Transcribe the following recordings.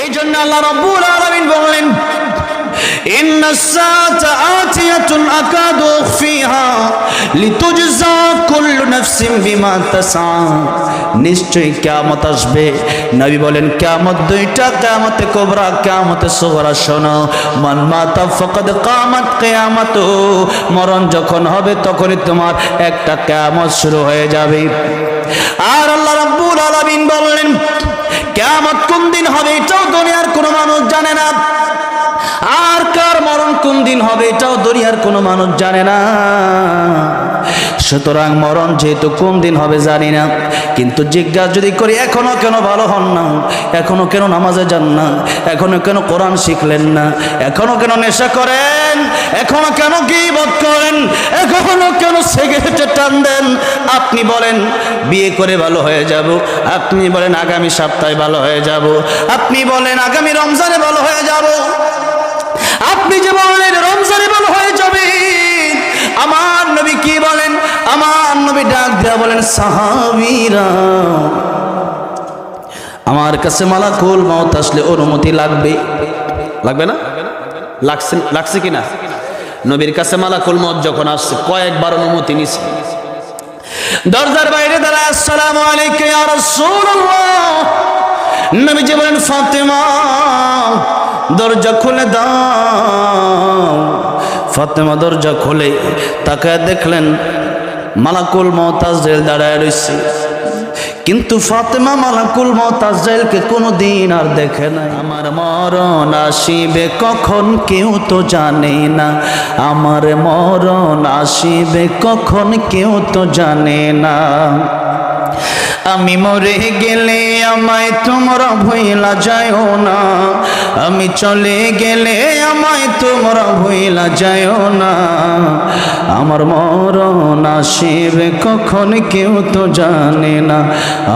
এই জন্য আল্লাহ রব্বুল আলামিন বললেন إن الساعة آتية أكاد أخفيها لتجزى كل نفس بما تسعى নিশ্চয়ই কিয়ামত আসবে নবী বলেন কিয়ামত দুইটা কিয়ামতে কোবরা কিয়ামতে সুগরা শোনো মান মাতা ফাকাদ কামাত কিয়ামত মরণ যখন হবে তখনই তোমার একটা কিয়ামত শুরু হয়ে যাবে আর আল্লাহ রাব্বুল আলামিন বললেন কিয়ামত কোন দিন হবে এটাও দুনিয়ার কোনো মানুষ জানে না। আর কার মরণ কোন দিন হবে এটাও দুনিয়ার কোনো মানুষ জানে না। সুতরাং মরণ যেহেতু কোন দিন হবে জানি না। কিন্তু জিজ্ঞাসা যদি করি, এখনও কেন ভালো হন না? এখনও কেন নামাজে যান না? এখনও কেন কোরআন শিখলেন না? এখনও কেন নেশা করেন? এখনও কেন গিবত করেন? এখনও কেন সিগারেটে টান দেন? আপনি বলেন, বিয়ে করে ভালো হয়ে যাব। আপনি বলেন, আগামী সপ্তাহে ভালো হয়ে যাব। আপনি বলেন, আগামী রমজানে ভালো হয়ে যাব। আপনি যে বলেন নবী ডাক দেয়া বলেন, সাহাবীরা, আমার কাছে মালাকুল মত আসলে অনুমতি লাগবে। লাগবে না? লাগছে লাগছে কি না নবীর কাছে মালাকুল মত যখন আসছে, কয়েকবার অনুমতি নিছে। দরজার বাইরে দাঁড়া আসসালামু আলাইকুম ইয়া রাসূলুল্লাহ। নবীজি বলেন, ফাতেমা, দরজা খুলে দাও। ফাতেমা দরজা খুলে তাকে দেখলেন মালাকুল মতাজেল দাঁড়ায় রয়েছে কিন্তু ফাতেমা মালাকুল মতাজেলকে কোনো দিন আর দেখে না আমার মরণ আসিবে কখন কেউ তো জানে না। আমার মরণ আসিবে কখন কেউ তো জানে না। আমি মরে গেলে আমায় তোমরা ভইলা যায়ও না। আমি চলে গেলে আমায় তোমরা ভইলা যায়ও না। আমার মরণ আসিবে কখন কেউ তো জানে না।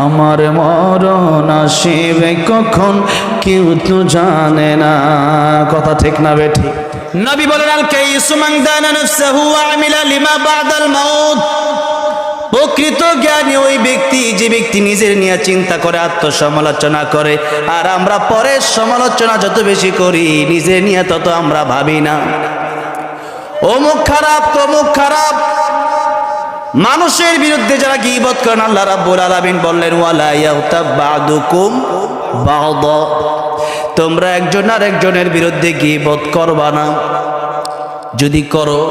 আমার মরণ আসিবে কখন কেউ তো জানে না। কথা ঠিক না বেঠি নবী বলেন, আল কাইসু মান দানা নাফসাহু ওয়া আমিলা লিমা বাদাল মাউত। প্রকৃত জ্ঞানী ওই ব্যক্তি, যে ব্যক্তি নিজের নিয়ে চিন্তা করে, আত্মসমালোচনা করে। আর আমরা পরের সমালোচনা যত বেশি করি, নিজের নিয়ে তত আমরা ভাবি না। অমুক খারাপ, তমুক খারাপ। মানুষের বিরুদ্ধে যারা গিবত করেন, আল্লাহ রাব্বুল আলামিন বললেন, ওয়ালা ইয়াগতাব বাদুকুম বাদ। তোমরা একজন আর একজনের বিরুদ্ধে গিবত করবা না। যদি করো।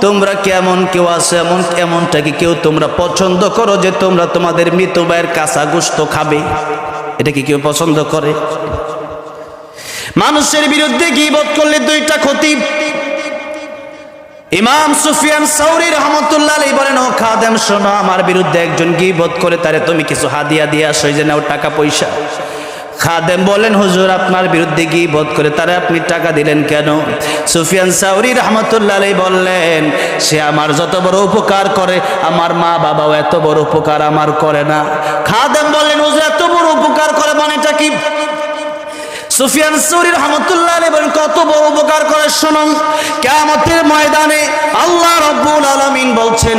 তোমরা কেমন কেউ আছে? এমন, এমনটা কি কেউ তোমরা পছন্দ করো যে তোমরা তোমাদের মৃত ভাইয়ের কাঁচা গোস্ত খাবে? এটা কি কেউ পছন্দ করে? মানুষের বিরুদ্ধে গিবত করলে দুইটা ক্ষতি। ইমাম সুফিয়ান সৌরি রহমতুল্লাহ আলী বলেন, ও খাদেম, শোনো, আমার বিরুদ্ধে একজন গিবত করে তারে তুমি কিছু হাদিয়া দিয়ে আসো যে নাও টাকা পয়সা। খাদেম বলেন, হুজুর, আপনার বিরুদ্ধে গিয়ে বোধ করে তারা আপনি টাকা দিলেন কেন? সুফিয়ান সাউরি রহমতুল্লাহ বললেন, সে আমার যত বড় উপকার করে, আমার মা বাবাও এত বড় উপকার আমার করে না। খাদেম বললেন, হুজুর, এত বড় উপকার করে মানেটা কি? সুফিয়ান সৌরি রহমতুল্লাহ বলেন, কত বড় উপকার করে শুনুন কিয়ামতের ময়দানে আল্লাহ রাব্বুল আলামিন বলছেন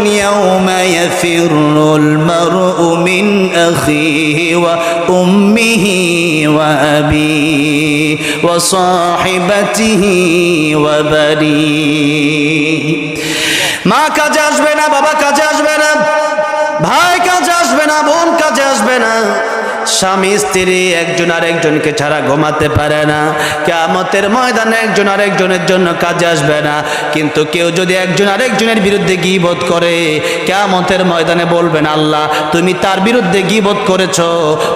মা কাজে আসবে না, বাবা কাজে আসবে না, ভাই কাজে আসবে না, বোন কাজে আসবে না। স্বামী স্ত্রী একজন আর একজনকে ছাড়া ঘুমাতে পারে না। কেমতের ময়দানে একজন আর একজনের জন্য কাজে আসবে না। কিন্তু কেউ যদি একজন আর একজনের বিরুদ্ধে গিবোধ করে কেমতের ময়দানে বলবেন, আল্লাহ, তুমি তার বিরুদ্ধে গিবোধ করেছ।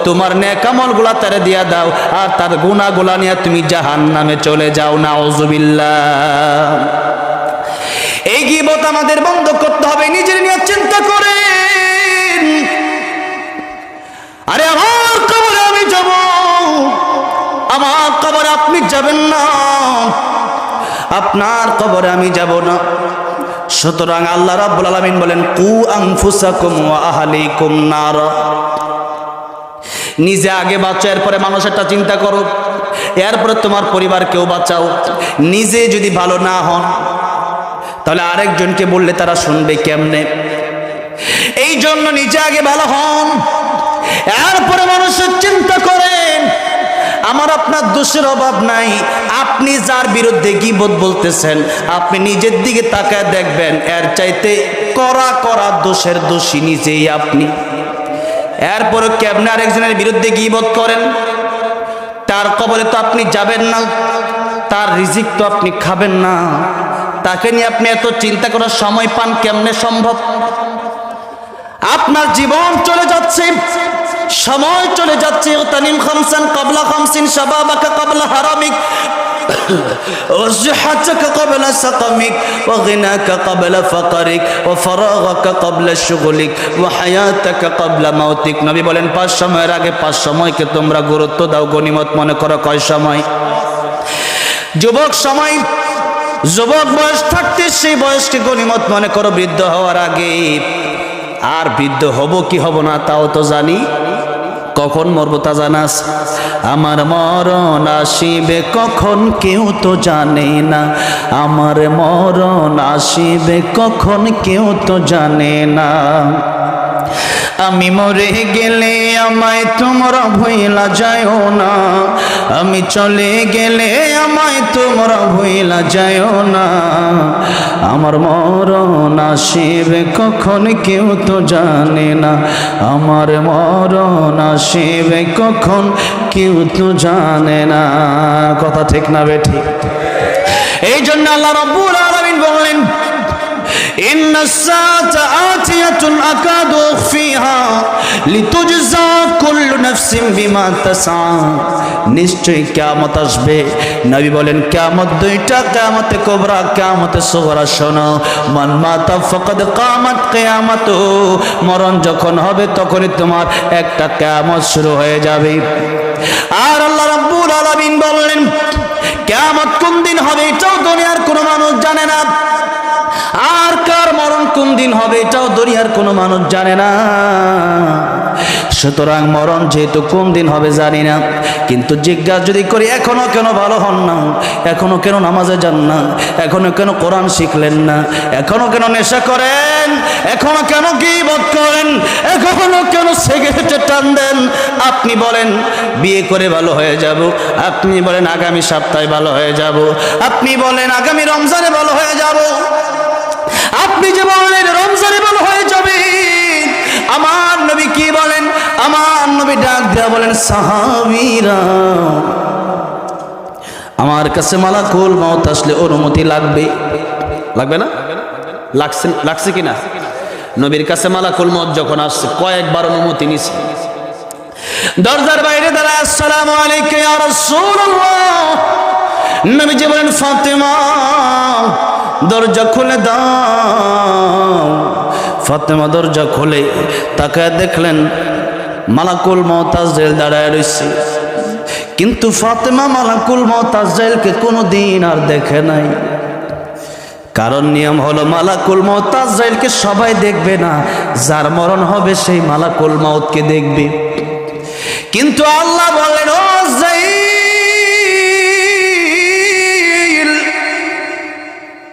তোমার নেকামলগুলা তারে দিয়া দাও, আর তার গুণাগুলা নিয়ে তুমি জাহান নামে চলে যাও না ওজুবিল্লা এই গিবত আমাদের বন্ধ করতে হবে, নিজের নিয়ে চিন্তা করে আরে আমার আমার কবরে আপনি যাবেন না। আপনার কবরে আমি যাব না। সুতরাং আল্লাহ রাব্বুল আলামিন বলেন, কু আনফুসাকুম ওয়া আহলিকুম নার। নিজে আগে বাঁচো, এরপরে মানুষেরটা চিন্তা করো। এরপরে তোমার পরিবারকেও বাঁচাও। নিজে যদি ভালো না হন, তাহলে আরেকজনকে বললে তারা শুনবে কেমনে? এই জন্য নিজে আগে ভালো হন। এরপরে মানুষের চিন্তা করেন আমার আপনার দোষের অভাব নাই। আপনি যার বিরুদ্ধে গিবত বলতেছেন, আপনি নিজের দিকে তাকায় দেখবেন, এর চাইতে করা করা দোষের দোষী নিজেই আপনি। এরপরে কেমনে আরেকজনের বিরুদ্ধে গিবত করেন? তার কবলে তো আপনি যাবেন না, তার রিজিক তো আপনি খাবেন না। তাকে নিয়ে আপনি এত চিন্তা করার সময় পান, কেমনে সম্ভব? আপনার জীবন চলে যাচ্ছে সময় চলে যাচ্ছে ও তানিম খামসান কাবলা খামসিন শাবাবাকা কাবলা হারামিক وصحتك قبل سقمك وغناك قبل فقرك وفراغك قبل شغلك وحياتك قبل موتك নবী বলেন পাঁচ সময়ের আগে পাঁচ সময়কে তোমরা গুরুত্ব দাও গনিমত মনে করো কয় সময় যুবক সময় যুবক বয়স থাকতে সেই বয়সকে গনিমত মনে করো বৃদ্ধ হওয়ার আগে আর বৃদ্ধ হব কি হব না তাও তো জানি কখন মরবো তা জানাস? আমার মরণ আসিবে কখন কেউ তো জানে না। আমার মরণ আসিবে কখন কেউ তো জানে না। আমি মরে গেলে আমায় তোমরা ভইলা যায়ও না। আমি চলে গেলে আমায় তোমরা ভইলা যায়ও না। আমার মরণ আসিবে কখন কেউ তো জানে না। আমার মরণ আসিবে কখন কেউ তো জানে না। কথা ঠিক না বে ঠিক। এই জন্য আল্লাহ রব্বুল আলামিন বললেন ইন্না সাআতা আতিয়াতুন আকাদু উখফিহা লিতুজজা কুল্লু নাফসিন বিমা তাসআ। নিশ্চয় কিয়ামত আসবে। নবী বলেন, কিয়ামত দুইটা কুবরা সুগরা শোনো, মান মাতা ফাকাদ কামাত কিয়ামত। মরণ যখন হবে, তখনই তোমার একটা কিয়ামত শুরু হয়ে যাবে। আর আল্লাহ রাব্বুল আলামিন বললেন, কিয়ামত কোন দিন হবে এটাও দুনিয়ার কোনো মানুষ জানে না। আর কোন দিন হবে এটাও দুনিয়ার কোনো মানুষ জানে না। সুতরাং মরণ যেহেতু কোন দিন হবে জানি না। কিন্তু জিজ্ঞাসা যদি করি, এখনও কেন ভালো হন না? এখনও কেন নামাজে যান না? এখনও কেন কোরআন শিখলেন না? এখনও কেন নেশা করেন? এখনও কেন গিবত করেন? এখনও কেন সিগারেটে টান দেন আপনি বলেন, বিয়ে করে ভালো হয়ে যাব। আপনি বলেন, আগামী সপ্তাহে ভালো হয়ে যাব। আপনি বলেন, আগামী রমজানে ভালো হয়ে যাব। আপনি যে বললেন রমজানে ভালো হয়ে যাবে। আমার নবী কি বলেন? আমার নবী ডাক দেওয়া বলেন, সাহাবীরা, আমার কাছে মালাকুল মত আসলে অনুমতি লাগবে। লাগবে না? লাগছে লাগছে কিনা? নবীর কাছে মালাকুল মত যখন আসছে, কয়েকবার অনুমতি নিছে। দরজার বাইরে দাঁড়া আসসালামু আলাইকুম ইয়া রাসূলুল্লাহ। নবীজি বলেন, ফাতেমা দরজা খুলে দাও। ফাতেমা দরজা খুলে তাকায় দেখলেন মালাকুল মতাজেল দাঁড়ায় রয়েছে কিন্তু ফাতেমা মালাকুল মতাজেলকে কোনো দিন আর দেখে নাই। কারণ নিয়ম হলো মালাকুল মতাজেলকে সবাই দেখবে না, যার মরণ হবে সেই মালাকুল মতকে দেখবে। কিন্তু আল্লাহ বলেন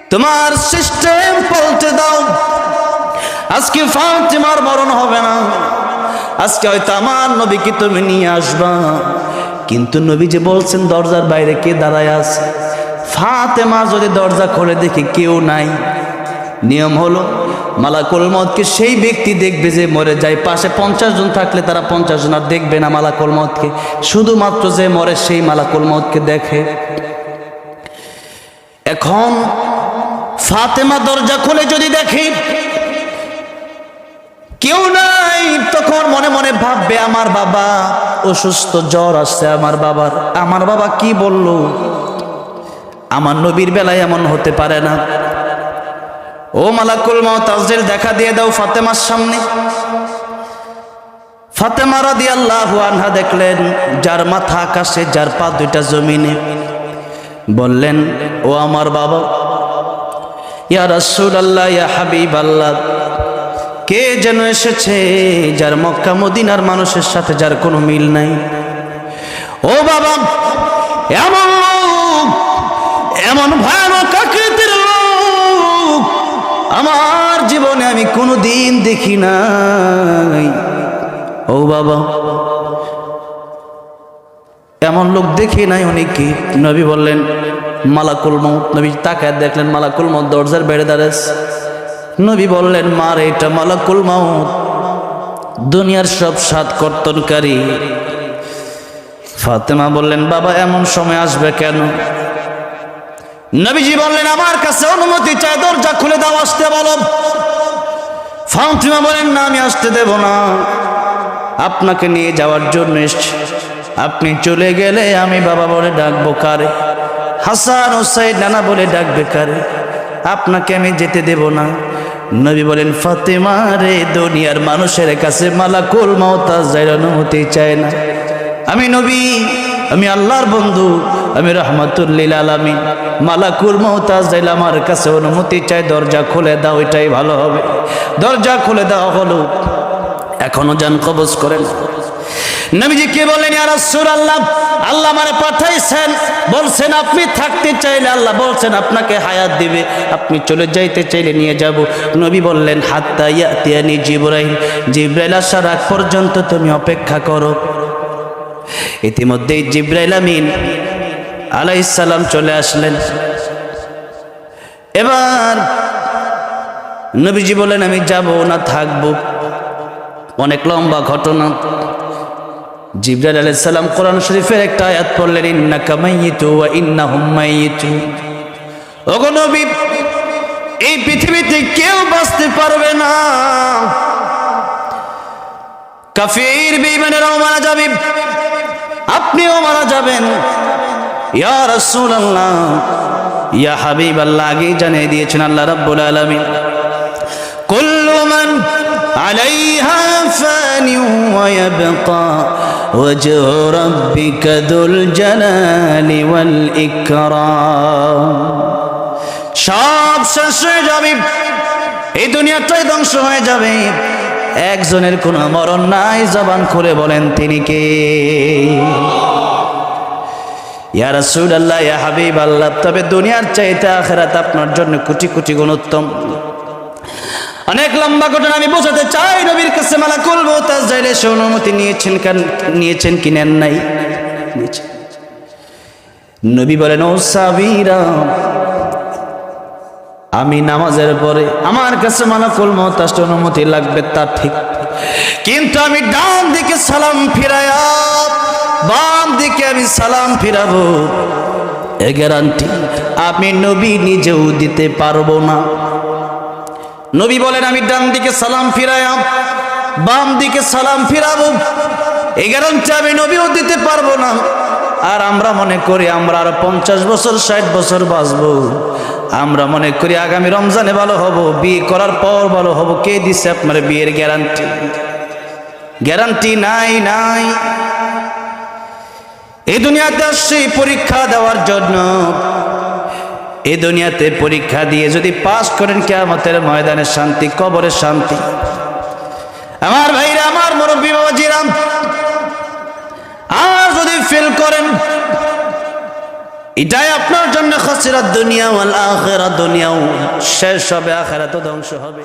তোমার সিস্টেম পাল্টে দাও। আজকে ফাতেমার মরণ হবে না। আজকে হয়তো আমার নবীকে তুমি নিয়ে আসবা। কিন্তু নবী যে বলছেন, দরজার বাইরে কে দাঁড়ায় আছে? ফাতেমা যদি দরজা খোলে, দেখে কেউ নাই। নিয়ম হলো, মালাকুল মতকে সেই ব্যক্তি দেখবে যে মরে যায়। পাশে পঞ্চাশ জন থাকলে তারা পঞ্চাশ জন, আর দেখবে না মালাকুল মতকে শুধুমাত্র যে মরে, সেই মালাকুল মতকে দেখে। এখন ফাতেমা দরজা খুলে যদি দেখে, কেউ নাই, তখন মনে মনে ভাববে, আমার বাবা অসুস্থ, জ্বর আসছে আমার বাবার। আমার বাবা কি বলল? আমার নবীর বেলায় এমন হতে পারে না। ও মালাকুল মতাজেল দেখা দিয়ে দাও ফাতেমার সামনে। ফাতেমা রাদি আল্লাহ আনহা দেখলেন, যার মাথা আকাশে, যার পা দুইটা জমিনে। বললেন, ও আমার বাবা ইয়া রাসূল আল্লাহ ইয়া হাবিব আল্লাহ কে যেন এসেছে যার মক্কা মদিনার মানুষের সাথে যার কোনো মিল নাই? ও বাবা, এমন লোক, এমন ভয়ানক আকৃতির লোক আমার জীবনে আমি কোনো দিন দেখি নাই। ও বাবা, এমন লোক দেখি নাই উনি কি নবী বললেন মালাকুল মৌত নবী তাকায় দেখলেন মালাকুল মৌত দরজার বেড়ে দাঁড়াস নবী বললেন, মার, এটা মালাকুল মৌত দুনিয়ার সব সাত কর্তনকারী। ফাতেমা বললেন, বাবা, এমন সময় আসবে কেন? নবীজি বললেন, আমার কাছে অনুমতি চাই, দরজা খুলে দাও, আসতে বলো। ফাতেমা বলেন না, আমি আসতে দেব না। আপনাকে নিয়ে যাওয়ার জন্য এসছি। আপনি চলে গেলে আমি বাবা বলে ডাকবো কারে? হাসান ওসাইদ নানা বলে ডাকবে কারে? আপনাকে আমি যেতে দেব না। নবী বলেন, ফাতেমা রে, দুনিয়ার মানুষের কাছে মালাকুল মাওতাজ যাইর অনুমতি চায় না। আমি নবী, আমি আল্লাহর বন্ধু, আমি রহমতুল্লিল আলমী মালাকুল মহতাজ যাইলে আমার কাছে অনুমতি চাই দরজা খুলে দাও ওইটাই ভালো হবে। দরজা খুলে দেওয়া হলো। এখনও যান কবজ করেন। নবীজি কে বলেন আল্লাহ আল্লাহ মানে পাঠাইছেন, বলছেন আপনি থাকতে চাইলে আল্লাহ বলছেন আপনাকে হায়াত দিবে, আপনি চলে যাইতে চাইলে নিয়ে যাব। নবী বললেন, হাত্তা ইয়াতিয়ানি জিব্রাইল জিব্রাইল আসার আগ পর্যন্ত তুমি অপেক্ষা করো। ইতিমধ্যেই জিব্রাইল আমিন আলাইসাল্লাম চলে আসলেন। এবার নবীজি বলেন আমি যাব না, থাকব। অনেক লম্বা ঘটনা। জিব্রাইল আলাইসাল্লাম কোরআন শরীফের একটা আয়াত পড়লেন ইন্না কামাইতু ওয়া ইন্না হুম্মাইতু ওগো নবী, এই পৃথিবীতে কেউ বাঁচতে পারবে না। কাফির, বেঈমানেরাও মারা যাবে, আপনিও মারা যাবেন। ইয়া রাসূলুল্লাহ, ইয়া হাবিবাল্লাহ, আগেই জানিয়ে দিয়েছেন আল্লাহ রাব্বুল আলামিন, কুল্লু মান আলাইহা ফানি ওয়া ইয়াবকা। রাব্বিকা দুল জালালি ওয়াল ইকরাম সব শেষ হয়ে যাবে। এই দুনিয়াটাই ধ্বংস হয়ে যাবে। একজনের কোনো মরণ নাই, জবান খুলে বলেন, তিনি কে? ইয়া রাসূলুল্লাহ, ইয়া হাবিব আল্লাহ, তবে দুনিয়ার চাইতে আখেরাত আপনার জন্য কোটি কোটি গুণ উত্তম। অনেক লম্বা ঘটনা আমি বোঝাতে চাই। নবীর কাছে মালাকুল মৌতাজ যাইলে সে অনুমতি নিয়েছেন কেন নিয়েছেন কি নেন নাই? নবী বলেন, ও সাবিরা, আমি নামাজের পরে আমার কাছে মালাকুল মহতাষ্ট অনুমতি লাগবে তা ঠিক। কিন্তু আমি ডান দিকে সালাম ফিরায়া বাম দিকে আমি সালাম ফিরাবো। এ গ্যারান্টি আমি নবী নিজেও দিতে পারব না। নবী বলেন, আমি ডান দিকে সালাম ফিরায়া বাম দিকে সালাম ফিরাবো। এই গ্যারান্টি আমি নবীও দিতে পারব না। আর আমরা মনে করি, আমরা আর পঞ্চাশ বছর, ষাট বছর বাঁচবো। আমরা মনে করি, আগামী রমজানে ভালো হব, বিয়ে করার পর ভালো হব। কে দিছে আপনার বিয়ের গ্যারান্টি? গ্যারান্টি নাই নাই। এই দুনিয়াতে আসছি পরীক্ষা দেওয়ার জন্য। এই দুনিয়াতে পরীক্ষা দিয়ে যদি পাশ করেন কেয়ামতের ময়দানে শান্তি কবরের শান্তি। আমার ভাইরা, আমার মুরব্বী বাবাজিরাম আর যদি ফেল করেন, এটাই আপনার জন্য খসিরা দুনিয়া ওয়াল আখেরা দুনিয়াও শেষ হবে আখেরা তো ধ্বংস হবে।